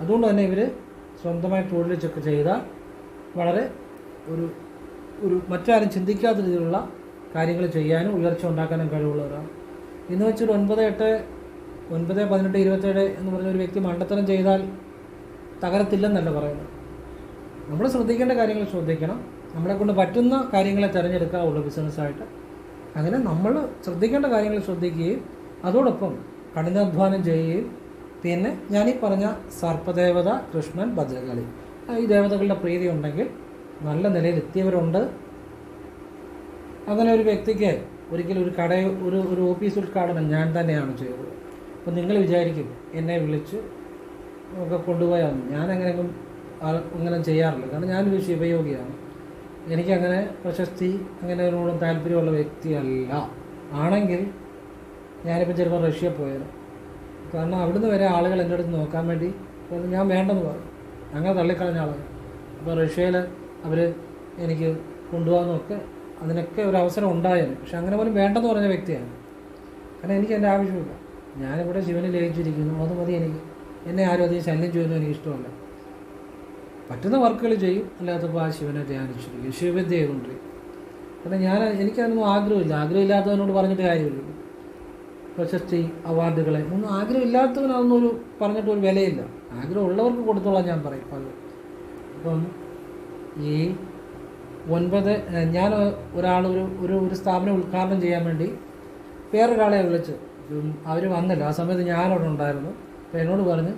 അതുകൊണ്ട് തന്നെ ഇവർ സ്വന്തമായി തൊഴിൽ ചെക്ക് ചെയ്താൽ വളരെ ഒരു ഒരു മറ്റാരും ചിന്തിക്കാത്ത രീതിയിലുള്ള കാര്യങ്ങൾ ചെയ്യാനും ഉയർച്ച ഉണ്ടാക്കാനും കഴിവുള്ളവരാണ്. ഇന്ന് വെച്ചൊരു ഒൻപത് എട്ട് ഒൻപത് പതിനെട്ട് ഇരുപത്തേഴ് എന്ന് പറഞ്ഞ ഒരു വ്യക്തി മണ്ടത്തരം ചെയ്താൽ തകരത്തില്ലെന്നല്ല പറയുന്നത്. നമ്മൾ ശ്രദ്ധിക്കേണ്ട കാര്യങ്ങൾ ശ്രദ്ധിക്കണം. നമ്മളെ കൊണ്ട് പറ്റുന്ന കാര്യങ്ങളെ തിരഞ്ഞെടുക്കാവുള്ളൂ ബിസിനസ്സായിട്ട്. അങ്ങനെ നമ്മൾ ശ്രദ്ധിക്കേണ്ട കാര്യങ്ങൾ ശ്രദ്ധിക്കുകയും അതോടൊപ്പം കഠിനാധ്വാനം ചെയ്യുകയും പിന്നെ ഞാനീ പറഞ്ഞ സർപ്പദേവത കൃഷ്ണൻ ഭദ്രകാളി. ഈ ദേവതകളുടെ പ്രീതി ഉണ്ടെങ്കിൽ നല്ല നിലയിൽ എത്തിയവരുണ്ട്. അങ്ങനെ ഒരു വ്യക്തിക്ക് ഒരിക്കലും ഒരു കട ഒരു ഒരു ഓഫീസ് ഉദ്ഘാടനം ഞാൻ തന്നെയാണ് ചെയ്തത്. അപ്പം നിങ്ങൾ വിചാരിക്കും എന്നെ വിളിച്ച് ഒക്കെ കൊണ്ടുപോയാൽ ഞാൻ അങ്ങനെ അങ്ങനെ ചെയ്യാറില്ല. കാരണം ഞാനൊരു ശിവയോഗിയാണ്. എനിക്കങ്ങനെ പ്രശസ്തി അങ്ങനെ അതിനോടും താല്പര്യമുള്ള വ്യക്തിയല്ല. ആണെങ്കിൽ ഞാനിപ്പോൾ ചിലപ്പോൾ റഷ്യ പോയത് കാരണം അവിടുന്ന് വരെ ആളുകൾ എന്റെ അടുത്ത് നോക്കാൻ വേണ്ടി ഞാൻ വേണ്ടെന്ന് പറഞ്ഞു. അങ്ങനെ തള്ളിക്കളഞ്ഞ ആളാണ് അപ്പോൾ റഷ്യയിൽ അവർ എനിക്ക് കൊണ്ടുപോകാമെന്നൊക്കെ അതിനൊക്കെ ഒരു അവസരം ഉണ്ടായിരുന്നു. പക്ഷെ അങ്ങനെ പോലും വേണ്ടെന്ന് പറഞ്ഞ വ്യക്തിയാണ്. കാരണം എനിക്ക് എന്റെ ആവശ്യമില്ല. ഞാനിവിടെ ശിവനെ ലയിച്ചിരിക്കുന്നു. അത് മതി എനിക്ക്. എന്നെ ആരും അധികം ശല്യം ചെയ്യുന്നു എനിക്ക് ഇഷ്ടമല്ല പറ്റുന്ന വർക്കുകൾ ചെയ്യും. അല്ലാത്തപ്പോൾ ആ ശിവനെ ധ്യാനിച്ചിരിക്കും. ശിവവിദ്യ ചെയ്തുകൊണ്ടിരിക്കും കാരണം ഞാൻ എനിക്കതൊന്നും ആഗ്രഹമില്ല. ആഗ്രഹമില്ലാത്തവനോട് പറഞ്ഞിട്ട് കാര്യമില്ല. പ്രശസ്തി അവാർഡുകളെ. ഒന്നും ആഗ്രഹമില്ലാത്തവനതൊന്നും ഒരു പറഞ്ഞിട്ട് ഒരു വിലയില്ല. ആഗ്രഹമുള്ളവർക്ക് കൊടുത്തോളാം ഞാൻ പറയും. അപ്പം ഈ ഒൻപത് ഞാൻ ഒരാൾ ഒരു ഒരു ഒരു സ്ഥാപനം ഉദ്ഘാടനം ചെയ്യാൻ വേണ്ടി വേറൊരാളെ വിളിച്ചു അവർ വന്നില്ല. ആ സമയത്ത് ഞാനവിടെ ഉണ്ടായിരുന്നു. അപ്പോൾ എന്നോട് പറഞ്ഞ്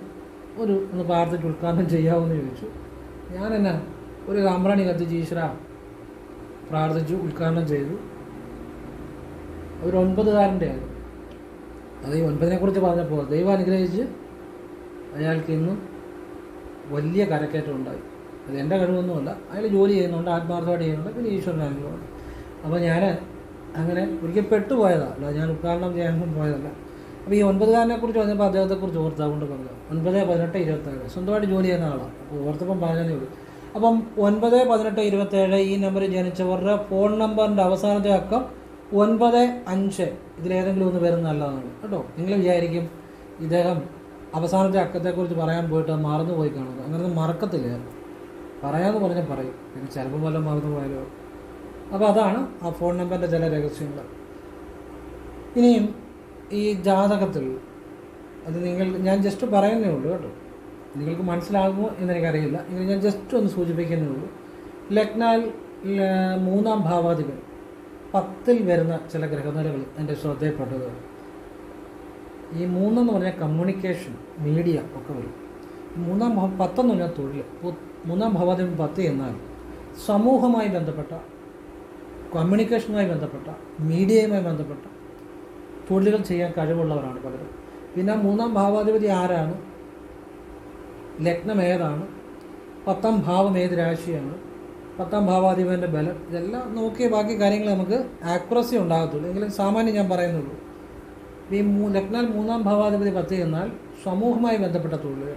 ഒരു ഒന്ന് പ്രാർത്ഥിച്ച് ഉദ്ഘാടനം ചെയ്യാമെന്ന് ചോദിച്ചു. ഞാൻ എന്നാ ഒരു കാമ്പ്രാണി കത്തിച്ച് ഈശ്വര പ്രാർത്ഥിച്ചു ഉദ്ഘാടനം ചെയ്തു. ഒരു ഒൻപതുകാരന്റെ ആയിരുന്നു. അത് ഈ ഒൻപതിനെ കുറിച്ച് പറഞ്ഞപ്പോൾ ദൈവം അനുഗ്രഹിച്ച് അയാൾക്ക് ഇന്നും വലിയ കരക്കയറ്റം ഉണ്ടായി. അത് എന്റെ കഴിവൊന്നുമല്ല. അയാൾ ജോലി ചെയ്യുന്നുണ്ട് ആത്മാർത്ഥമായിട്ട് ചെയ്യുന്നുണ്ട് പിന്നെ ഈശ്വരൻ അനുഗ്രഹമുണ്ട് അപ്പോൾ ഞാൻ അങ്ങനെ ഒരിക്കൽ പെട്ടുപോയതാണ് അല്ല ഞാൻ ഉദ്ഘാടനം ചെയ്യാനൊന്നും പോയതല്ല. അപ്പോൾ ഈ ഒൻപതുകാരനെ കുറിച്ച് പറഞ്ഞപ്പോൾ അദ്ദേഹത്തെക്കുറിച്ച് ഓർത്ത് അതുകൊണ്ട് പറഞ്ഞു. ഒൻപത് പതിനെട്ട് ഇരുപത്തേഴ്. സ്വന്തമായിട്ട് ജോലി ചെയ്യുന്ന ആളാണ് അപ്പോൾ ഓർത്തപ്പം പറഞ്ഞതേ ഉള്ളൂ. അപ്പം ഒൻപത് പതിനെട്ട് ഇരുപത്തേഴ് ഈ നമ്പറിൽ ജനിച്ചവരുടെ ഫോൺ നമ്പറിന്റെ അവസാനത്തെ അക്കം ഒൻപത് അഞ്ച്. ഇതിലേതെങ്കിലും ഒന്ന് വരുന്ന നല്ലതാണ്. കേട്ടോ? നിങ്ങൾ വിചാരിക്കും ഇദ്ദേഹം അവസാനത്തെ അക്കത്തെക്കുറിച്ച് പറയാൻ പോയിട്ട് മറന്നു പോയി കാണുന്നത്. അങ്ങനെ മറക്കത്തില്ല. പറയാമെന്ന് പറഞ്ഞാൽ പറയും. പിന്നെ ചിലപ്പോൾ വല്ല മറന്നു പോയാലോ. അപ്പോൾ അതാണ് ആ ഫോൺ നമ്പറിന്റെ ചില രഹസ്യങ്ങൾ ഇനിയും ഈ ജാതകത്തിൽ അത് നിങ്ങൾ ഞാൻ ജസ്റ്റ് പറയുന്നേ ഉള്ളൂ കേട്ടോ. നിങ്ങൾക്ക് മനസ്സിലാകുമോ എന്നെനിക്കറിയില്ല എങ്കിലും ഞാൻ ജസ്റ്റ് ഒന്ന് സൂചിപ്പിക്കുന്നേ ഉള്ളൂ. ലക്നാൽ മൂന്നാം ഭാവാധിപൻ പത്തിൽ വരുന്ന ചില ഗ്രഹനിലകൾ എന്റെ ശ്രദ്ധയിൽപ്പെട്ടത് ഈ മൂന്നെന്ന് പറഞ്ഞാൽ കമ്മ്യൂണിക്കേഷൻ മീഡിയ ഒക്കെ വരും. മൂന്നാം ഭാവം പത്തെന്ന് പറഞ്ഞാൽ തൊഴിൽ മൂന്നാം ഭാവാധിപൻ പത്ത് എന്നാൽ സമൂഹമായി ബന്ധപ്പെട്ട കമ്മ്യൂണിക്കേഷനുമായി ബന്ധപ്പെട്ട മീഡിയയുമായി ബന്ധപ്പെട്ട തൊഴിലുകൾ ചെയ്യാൻ കഴിവുള്ളവരാണ് പലരും. പിന്നെ മൂന്നാം ഭാവാധിപതി ആരാണ്? ലഗ്നം ഏതാണ്? പത്താം ഭാവം ഏത് രാശിയാണ്? പത്താം ഭാവാധിപന്റെ ബലം? ഇതെല്ലാം നോക്കിയ ബാക്കി കാര്യങ്ങൾ നമുക്ക് ആക്യുറസി ഉണ്ടാകത്തുള്ളൂ. എങ്കിലും സാമാന്യം ഞാൻ പറയുന്നുള്ളൂ. ഈ ലഗ്നാൽ മൂന്നാം ഭാവാധിപതി പത്ത് എന്നാൽ സമൂഹമായി ബന്ധപ്പെട്ട തൊഴിലുകൾ.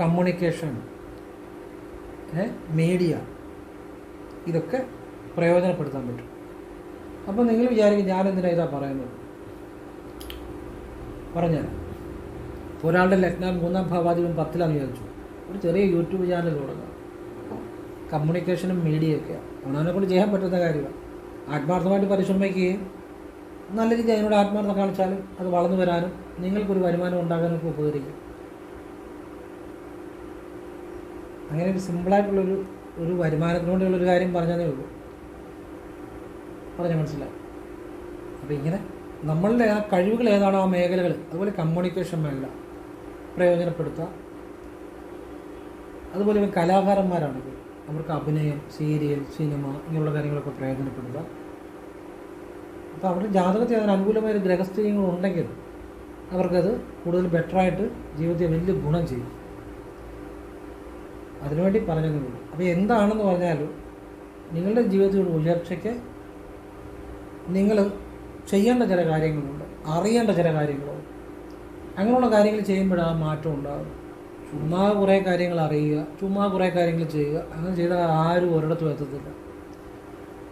Communication media. ഇതൊക്കെ പ്രയോജനപ്പെടുത്താൻ പറ്റും. അപ്പോൾ നിങ്ങൾ വിചാരിക്കും ഞാനെന്തിനാ ഇതാ പറയുന്നത്? പറഞ്ഞാൽ ഒരാളുടെ ലഗ്നം മൂന്നാം ഭാവാധിപം പത്തിലാന്ന് ചോദിച്ചു ഒരു ചെറിയ യൂട്യൂബ് ചാനൽ തുടങ്ങുക കമ്മ്യൂണിക്കേഷനും മീഡിയയൊക്കെയാണ് അവനവനെ കൊണ്ട് ചെയ്യാൻ പറ്റുന്ന കാര്യമാണ്. ആത്മാർത്ഥമായിട്ട് പരിശ്രമിക്കുകയും നല്ല രീതിയിൽ അതിനോട് ആത്മാർത്ഥം കാണിച്ചാലും അത് വളർന്നു വരാനും നിങ്ങൾക്കൊരു വരുമാനം ഉണ്ടാകാനൊക്കെ ഉപകരിക്കും. അങ്ങനെ ഒരു സിമ്പിളായിട്ടുള്ളൊരു ഒരു വരുമാനത്തിന് വേണ്ടിയുള്ളൊരു കാര്യം പറഞ്ഞതേ ഉള്ളൂ. പറഞ്ഞ മനസ്സിലായി. അപ്പോൾ ഇങ്ങനെ നമ്മളുടെ ആ കഴിവുകൾ ഏതാണോ ആ മേഖലകൾ അതുപോലെ കമ്മ്യൂണിക്കേഷൻ മേഖല പ്രയോജനപ്പെടുത്തുക. അതുപോലെ കലാകാരന്മാരാണെങ്കിൽ അവർക്ക് അഭിനയം സീരിയൽ സിനിമ ഇങ്ങനെയുള്ള കാര്യങ്ങളൊക്കെ പ്രയോജനപ്പെടുത്തുക. അപ്പോൾ അവരുടെ ജാതകത്തിൽ അതിന് അനുകൂലമായ ഒരു ഗ്രഹസ്ഥിതികൾ ഉണ്ടെങ്കിൽ അവർക്കത് കൂടുതൽ ബെറ്ററായിട്ട് ജീവിതത്തെ വലിയ ഗുണം ചെയ്യും. അതിനുവേണ്ടി പറഞ്ഞതേ ഉള്ളൂ അപ്പോൾ എന്താണെന്ന് പറഞ്ഞാലും നിങ്ങളുടെ ജീവിതത്തിലുള്ള ഉയർച്ചയ്ക്ക് നിങ്ങൾ ചെയ്യേണ്ട ചില കാര്യങ്ങളുണ്ട്. അറിയേണ്ട ചില കാര്യങ്ങളുണ്ട് അങ്ങനെയുള്ള കാര്യങ്ങൾ ചെയ്യുമ്പോഴാണ് ആ മാറ്റം ഉണ്ടാകും ചുമ്മാ കുറേ കാര്യങ്ങൾ അറിയുക ചുമ്മാ കുറേ കാര്യങ്ങൾ ചെയ്യുക. അങ്ങനെ ചെയ്താൽ ആരും ഒരിടത്തും എത്തത്തില്ല.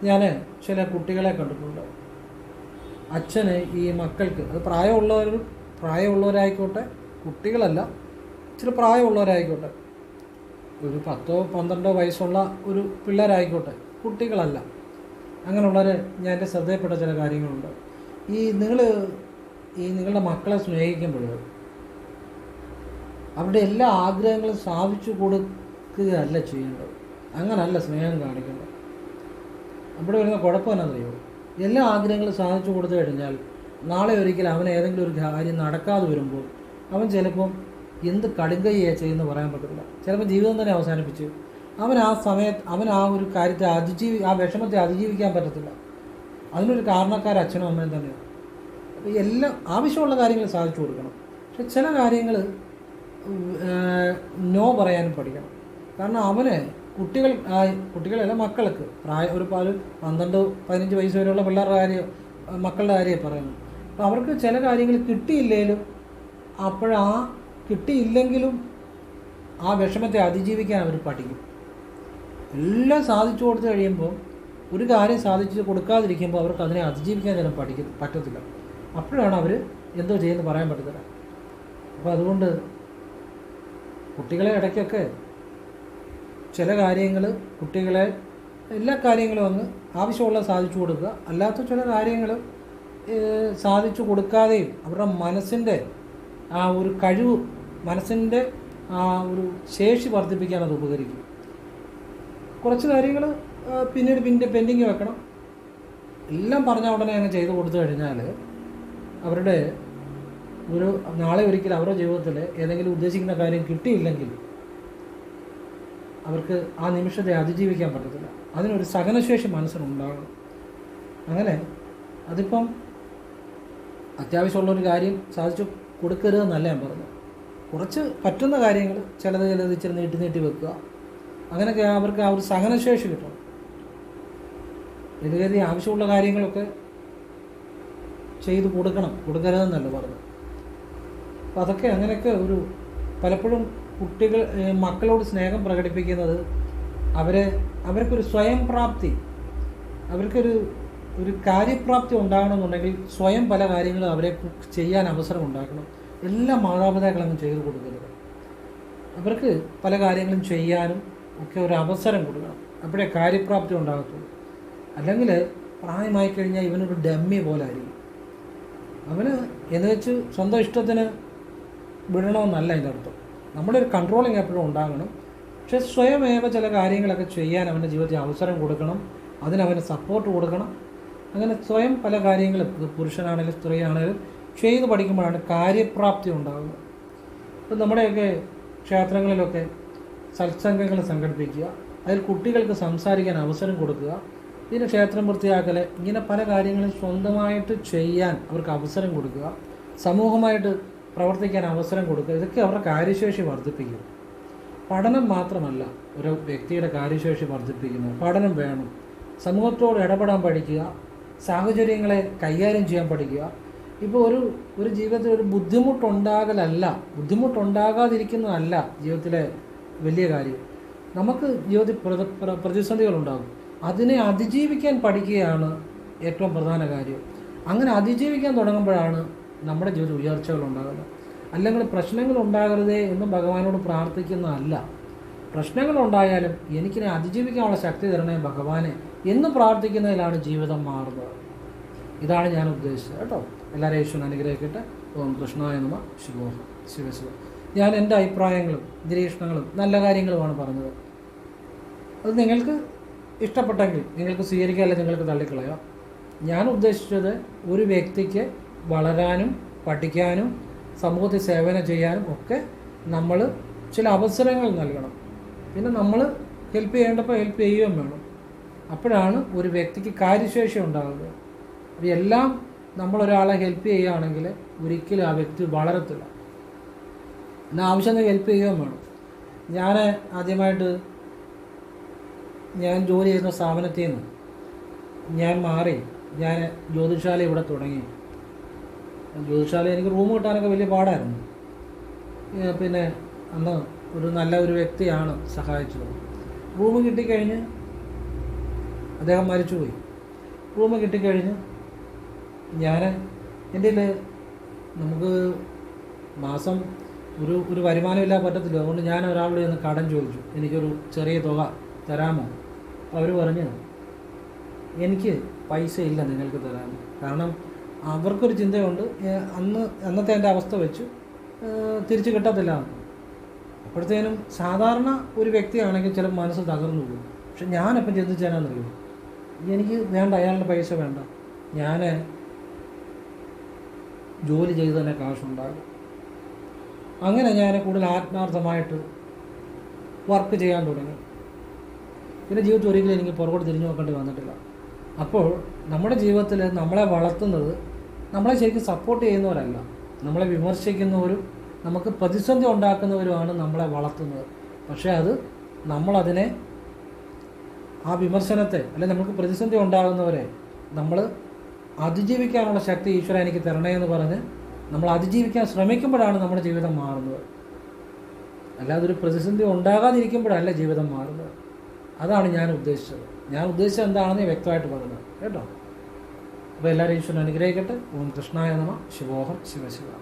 ഞാൻ ചില കുട്ടികളെ കണ്ടിട്ടുണ്ട്. അച്ഛന് ഈ മക്കൾക്ക് അത് പ്രായമുള്ളവർ പ്രായമുള്ളവരായിക്കോട്ടെ കുട്ടികളല്ല ഇച്ചിരി പ്രായമുള്ളവരായിക്കോട്ടെ ഒരു പത്തോ പന്ത്രണ്ടോ വയസ്സുള്ള ഒരു പിള്ളേരായിക്കോട്ടെ കുട്ടികളല്ല. അങ്ങനെയുള്ളവർ ഞാൻ എന്റെ ശ്രദ്ധയിൽപ്പെട്ട ചില കാര്യങ്ങളുണ്ട്. ഈ നിങ്ങൾ ഈ നിങ്ങളുടെ മക്കളെ സ്നേഹിക്കുമ്പോൾ അവരുടെ എല്ലാ ആഗ്രഹങ്ങളും സാധിച്ചു കൊടുക്കുകയല്ല ചെയ്യേണ്ടത്. അങ്ങനല്ല സ്നേഹം കാണിക്കേണ്ടത്. അവിടെ വരുന്ന കുഴപ്പം അറിയോ എല്ലാ ആഗ്രഹങ്ങളും സാധിച്ചു കൊടുത്തു കഴിഞ്ഞാൽ നാളെ ഒരിക്കൽ അവൻ ഏതെങ്കിലും ഒരു കാര്യം നടക്കാതെ വരുമ്പോൾ അവൻ ചിലപ്പം എന്ത് കടുങ്കയ്യേ ചെയ്യുമെന്ന് പറയാൻ പറ്റില്ല ചിലപ്പോൾ ജീവിതം തന്നെ അവസാനിപ്പിച്ചു. അവൻ ആ സമയത്ത് അവൻ ആ ഒരു കാര്യത്തെ അതിജീവി ആ വിഷമത്തെ അതിജീവിക്കാൻ പറ്റത്തില്ല. അതിനൊരു കാരണക്കാർ അച്ഛനും അമ്മയും തന്നെയാണ്. അപ്പോൾ എല്ലാം ആവശ്യമുള്ള കാര്യങ്ങൾ സാധിച്ചു കൊടുക്കണം. പക്ഷെ ചില കാര്യങ്ങൾ നോ പറയാനും പഠിക്കണം. കാരണം അവന് കുട്ടികൾ കുട്ടികളല്ല മക്കൾക്ക് പ്രായ ഒരു പാൽ പന്ത്രണ്ട് പതിനഞ്ച് വയസ്സ് വരെയുള്ള പിള്ളേരുടെ കാര്യം മക്കളുടെ കാര്യമേ പറയുന്നു അപ്പോൾ അവർക്ക് ചില കാര്യങ്ങൾ കിട്ടിയില്ലെങ്കിലും അപ്പോഴാ കിട്ടിയില്ലെങ്കിലും ആ വിഷമത്തെ അതിജീവിക്കാൻ അവർ പഠിക്കും. എല്ലാം സാധിച്ചു കൊടുത്തു കഴിയുമ്പോൾ ഒരു കാര്യം സാധിച്ചു കൊടുക്കാതിരിക്കുമ്പോൾ അവർക്ക് അതിനെ അതിജീവിക്കാൻ ചില പഠിക്കും പറ്റത്തില്ല. അപ്പോഴാണ് അവർ എന്തോ ചെയ്യുന്നത് പറയാൻ പറ്റത്തില്ല. അപ്പോൾ അതുകൊണ്ട് കുട്ടികളെ ഇടയ്ക്കൊക്കെ ചില കാര്യങ്ങൾ കുട്ടികളെ എല്ലാ കാര്യങ്ങളും അങ്ങ് ആവശ്യമുള്ള സാധിച്ചു കൊടുക്കുക. അല്ലാത്ത ചില കാര്യങ്ങൾ സാധിച്ചു കൊടുക്കാതെയും അവരുടെ മനസ്സിന്റെ ആ ഒരു കഴിവ് മനസ്സിന്റെ ആ ഒരു ശേഷി വർദ്ധിപ്പിക്കാൻ അത് ഉപകരിക്കും. കുറച്ച് കാര്യങ്ങൾ പിന്നീട് പിന്നെ പെൻഡിങ് വെക്കണം. എല്ലാം പറഞ്ഞ ഉടനെ അങ്ങ് ചെയ്ത് കൊടുത്തു കഴിഞ്ഞാൽ അവരുടെ ഒരു നാളെ ഒരിക്കൽ അവരുടെ ജീവിതത്തിൽ ഏതെങ്കിലും ഉദ്ദേശിക്കുന്ന കാര്യം കിട്ടിയില്ലെങ്കിൽ അവർക്ക് ആ നിമിഷത്തെ അതിജീവിക്കാൻ പറ്റത്തില്ല. അതിനൊരു സഹനശേഷി മനസ്സിനുണ്ടാകണം. അങ്ങനെ അതിപ്പം അത്യാവശ്യമുള്ളൊരു കാര്യം സാധിച്ചു. കൊടുക്കരുതെന്നല്ല ഞാൻ പറഞ്ഞു കുറച്ച് പറ്റുന്ന കാര്യങ്ങൾ ചിലത് ചിലത് ഇച്ചിരി നീട്ടി നീട്ടി വെക്കുക. അങ്ങനെയൊക്കെ അവർക്ക് ആ ഒരു സഹനശേഷി കിട്ടണം. ഇത് ആവശ്യമുള്ള കാര്യങ്ങളൊക്കെ ചെയ്ത് കൊടുക്കണം. കൊടുക്കരുതെന്നല്ല പറഞ്ഞു അപ്പോൾ അതൊക്കെ അങ്ങനെയൊക്കെ ഒരു പലപ്പോഴും കുട്ടികൾ മക്കളോട് സ്നേഹം പ്രകടിപ്പിക്കുന്നത് അവരെ അവർക്കൊരു സ്വയം പ്രാപ്തി അവർക്കൊരു ഒരു കാര്യപ്രാപ്തി ഉണ്ടാകണമെന്നുണ്ടെങ്കിൽ സ്വയം പല കാര്യങ്ങളും അവരെ ചെയ്യാൻ അവസരം ഉണ്ടാക്കണം. എല്ലാ മാതാപിതാക്കളും ചെയ്തു കൊടുക്കരുത്. അവർക്ക് പല കാര്യങ്ങളും ചെയ്യാനും ഒക്കെ ഒരു അവസരം കൊടുക്കണം. അപ്പോഴേ കാര്യപ്രാപ്തി ഉണ്ടാകത്തുള്ളൂ. അല്ലെങ്കിൽ പ്രായമായി കഴിഞ്ഞാൽ ഇവനൊരു ഡമ്മി പോലെ ആയിരിക്കും. അവന് എന്ന് വെച്ച് സ്വന്തം ഇഷ്ടത്തിന് വിടണമെന്നല്ല അതിന്റെ അർത്ഥം. നമ്മുടെ ഒരു കൺട്രോളിങ് എപ്പോഴും ഉണ്ടാകണം. പക്ഷെ സ്വയമേവ ചില കാര്യങ്ങളൊക്കെ ചെയ്യാൻ അവന്റെ ജീവിതത്തിൽ അവസരം കൊടുക്കണം. അതിനവന് സപ്പോർട്ട് കൊടുക്കണം. അങ്ങനെ സ്വയം പല കാര്യങ്ങളും ഇത് പുരുഷനാണെങ്കിലും സ്ത്രീയാണെങ്കിലും ചെയ്ത് പഠിക്കുമ്പോഴാണ് കാര്യപ്രാപ്തി ഉണ്ടാകുന്നത് ഇപ്പം നമ്മുടെയൊക്കെ ക്ഷേത്രങ്ങളിലൊക്കെ സത്സംഗങ്ങൾ സംഘടിപ്പിക്കുക അതിൽ കുട്ടികൾക്ക് സംസാരിക്കാൻ അവസരം കൊടുക്കുക ഇതിന് ക്ഷേത്രം വൃത്തിയാക്കൽ ഇങ്ങനെ പല കാര്യങ്ങളും സ്വന്തമായിട്ട് ചെയ്യാൻ അവർക്ക് അവസരം കൊടുക്കുക സമൂഹമായിട്ട് പ്രവർത്തിക്കാൻ അവസരം കൊടുക്കുക ഇതൊക്കെ അവരുടെ കാര്യശേഷി വർദ്ധിപ്പിക്കും. പഠനം മാത്രമല്ല ഒരു വ്യക്തിയുടെ കാര്യശേഷി വർദ്ധിപ്പിക്കുന്നു. പഠനം വേണം. സമൂഹത്തോട് ഇടപെടാൻ പഠിക്കുക. സാഹചര്യങ്ങളെ കൈകാര്യം ചെയ്യാൻ പഠിക്കുക. ഇപ്പോൾ ഒരു ഒരു ജീവിതത്തിൽ ഒരു ബുദ്ധിമുട്ടുണ്ടാകലല്ല ബുദ്ധിമുട്ടുണ്ടാകാതിരിക്കുന്നതല്ല ജീവിതത്തിലെ വലിയ കാര്യം. നമുക്ക് ജീവിതത്തിൽ പ്രത പ്ര- പ്രതിസന്ധികളുണ്ടാകും. അതിനെ അതിജീവിക്കാൻ പഠിക്കുകയാണ് ഏറ്റവും പ്രധാന കാര്യം. അങ്ങനെ അതിജീവിക്കാൻ തുടങ്ങുമ്പോഴാണ് നമ്മുടെ ജീവിതത്തിൽ ഉയർച്ചകൾ ഉണ്ടാകുന്നത് അല്ലെങ്കിൽ പ്രശ്നങ്ങൾ ഉണ്ടാകരുതേ എന്നും ഭഗവാനോട് പ്രാർത്ഥിക്കുന്നതല്ല. പ്രശ്നങ്ങൾ ഉണ്ടായാലും എനിക്കിനെ അതിജീവിക്കാനുള്ള ശക്തി തരണേ ഭഗവാനെ. എന്ന് പ്രാർത്ഥിക്കുന്നതിലാണ് ജീവിതം മാറുന്നത്. ഇതാണ് ഞാൻ ഉദ്ദേശിച്ചത് കേട്ടോ. എല്ലാവരും യേശുവിനെ അനുഗ്രഹിക്കട്ടെ ഓം കൃഷ്ണായ നമ. ശിവശിവ ഞാൻ എന്റെ അഭിപ്രായങ്ങളും നിരീക്ഷണങ്ങളും നല്ല കാര്യങ്ങളുമാണ് പറഞ്ഞത്. അത് നിങ്ങൾക്ക് ഇഷ്ടപ്പെട്ടെങ്കിൽ നിങ്ങൾക്ക് സ്വീകരിക്കുക അല്ലെങ്കിൽ നിങ്ങൾക്ക് തള്ളിക്കളയാം ഞാൻ ഉദ്ദേശിച്ചത് ഒരു വ്യക്തിക്ക് വളരാനും പഠിക്കാനും സമൂഹത്തിൽ സേവനം ചെയ്യാനും ഒക്കെ നമ്മൾ ചില അവസരങ്ങൾ നൽകണം. പിന്നെ നമ്മൾ ഹെൽപ്പ് ചെയ്യേണ്ടപ്പോൾ ഹെൽപ്പ് ചെയ്യുകയും വേണം. അപ്പോഴാണ് ഒരു വ്യക്തിക്ക് കാര്യശേഷി ഉണ്ടാകുന്നത് അപ്പോൾ എല്ലാം നമ്മൾ ഒരാളെ ഹെൽപ്പ് ചെയ്യുകയാണെങ്കിൽ ഒരിക്കലും ആ വ്യക്തി വളരത്തില്ല. എന്നാൽ ആവശ്യം ഹെൽപ്പ് ചെയ്യുകയും വേണം. ഞാൻ ആദ്യമായിട്ട് ഞാൻ ജോലി ചെയ്യുന്ന സ്ഥാപനത്തിൽ നിന്ന് ഞാൻ മാറി. ഞാൻ ജ്യോതിശാല ഇവിടെ തുടങ്ങി. ജ്യോതിശാല എനിക്ക് റൂം കിട്ടാനൊക്കെ വലിയ പാടായിരുന്നു. പിന്നെ അന്ന് ഒരു നല്ല ഒരു വ്യക്തിയാണ് സഹായിച്ചത്. റൂം കിട്ടിക്കഴിഞ്ഞ് അദ്ദേഹം മരിച്ചുപോയി റൂം കിട്ടിക്കഴിഞ്ഞ് ഞാൻ എന്റെ നമുക്ക് മാസം ഒരു ഒരു വരുമാനമില്ലാതെ പറ്റത്തില്ല. അതുകൊണ്ട് ഞാൻ ഒരാളോട് ഒന്ന് കടം ചോദിച്ചു. എനിക്കൊരു ചെറിയ തുക തരാമോ? അവർ പറഞ്ഞു എനിക്ക് പൈസ ഇല്ല നിങ്ങൾക്ക് തരാൻ. കാരണം അവർക്കൊരു ചിന്തയുണ്ട്. അന്ന് അന്നത്തെ എന്റെ അവസ്ഥ വെച്ച് തിരിച്ചു കിട്ടത്തില്ല അപ്പോഴത്തേനും സാധാരണ ഒരു വ്യക്തിയാണെങ്കിൽ ചില മനസ്സ് തകർന്നു പോകും. പക്ഷെ ഞാനപ്പം ചിന്തിച്ചാണെന്നറിയോ എനിക്ക് വേണ്ട അയാളുടെ പൈസ വേണ്ട. ഞാൻ ജോലി ചെയ്ത് തന്നെ കാശുണ്ടാകും. അങ്ങനെ ഞാൻ കൂടുതൽ ആത്മാർത്ഥമായിട്ട് വർക്ക് ചെയ്യാൻ തുടങ്ങി. പിന്നെ ജീവിതത്തിൽ ഒരിക്കലും എനിക്ക് പുറകോട്ട് തിരിഞ്ഞു നോക്കേണ്ടി വന്നിട്ടില്ല. അപ്പോൾ നമ്മുടെ ജീവിതത്തിൽ നമ്മളെ വളർത്തുന്നത് നമ്മളെ ശരിക്കും സപ്പോർട്ട് ചെയ്യുന്നവരല്ല. നമ്മളെ വിമർശിക്കുന്നവരും നമുക്ക് പ്രതിസന്ധി ഉണ്ടാക്കുന്നവരുമാണ് നമ്മളെ വളർത്തുന്നത്. പക്ഷേ അത് നമ്മളതിനെ ആ വിമർശനത്തെ അല്ലെങ്കിൽ നമുക്ക് പ്രതിസന്ധി ഉണ്ടാകുന്നവരെ നമ്മൾ അതിജീവിക്കാനുള്ള ശക്തി ഈശ്വര എനിക്ക് തരണേ എന്ന് പറഞ്ഞ് നമ്മൾ അതിജീവിക്കാൻ ശ്രമിക്കുമ്പോഴാണ് നമ്മുടെ ജീവിതം മാറുന്നത്. അല്ലാതെ ഒരു പ്രതിസന്ധി ഉണ്ടാകാതിരിക്കുമ്പോഴല്ല ജീവിതം മാറുന്നത്. അതാണ് ഞാൻ ഉദ്ദേശിച്ചത്. ഞാൻ ഉദ്ദേശിച്ചത് എന്താണെന്ന് വ്യക്തമായിട്ട് പറഞ്ഞത് കേട്ടോ? അപ്പോൾ എല്ലാവരും ഈശ്വരൻ അനുഗ്രഹിക്കട്ടെ. ഓം കൃഷ്ണായ നമ. ശിവോഹം. ശിവശിവ.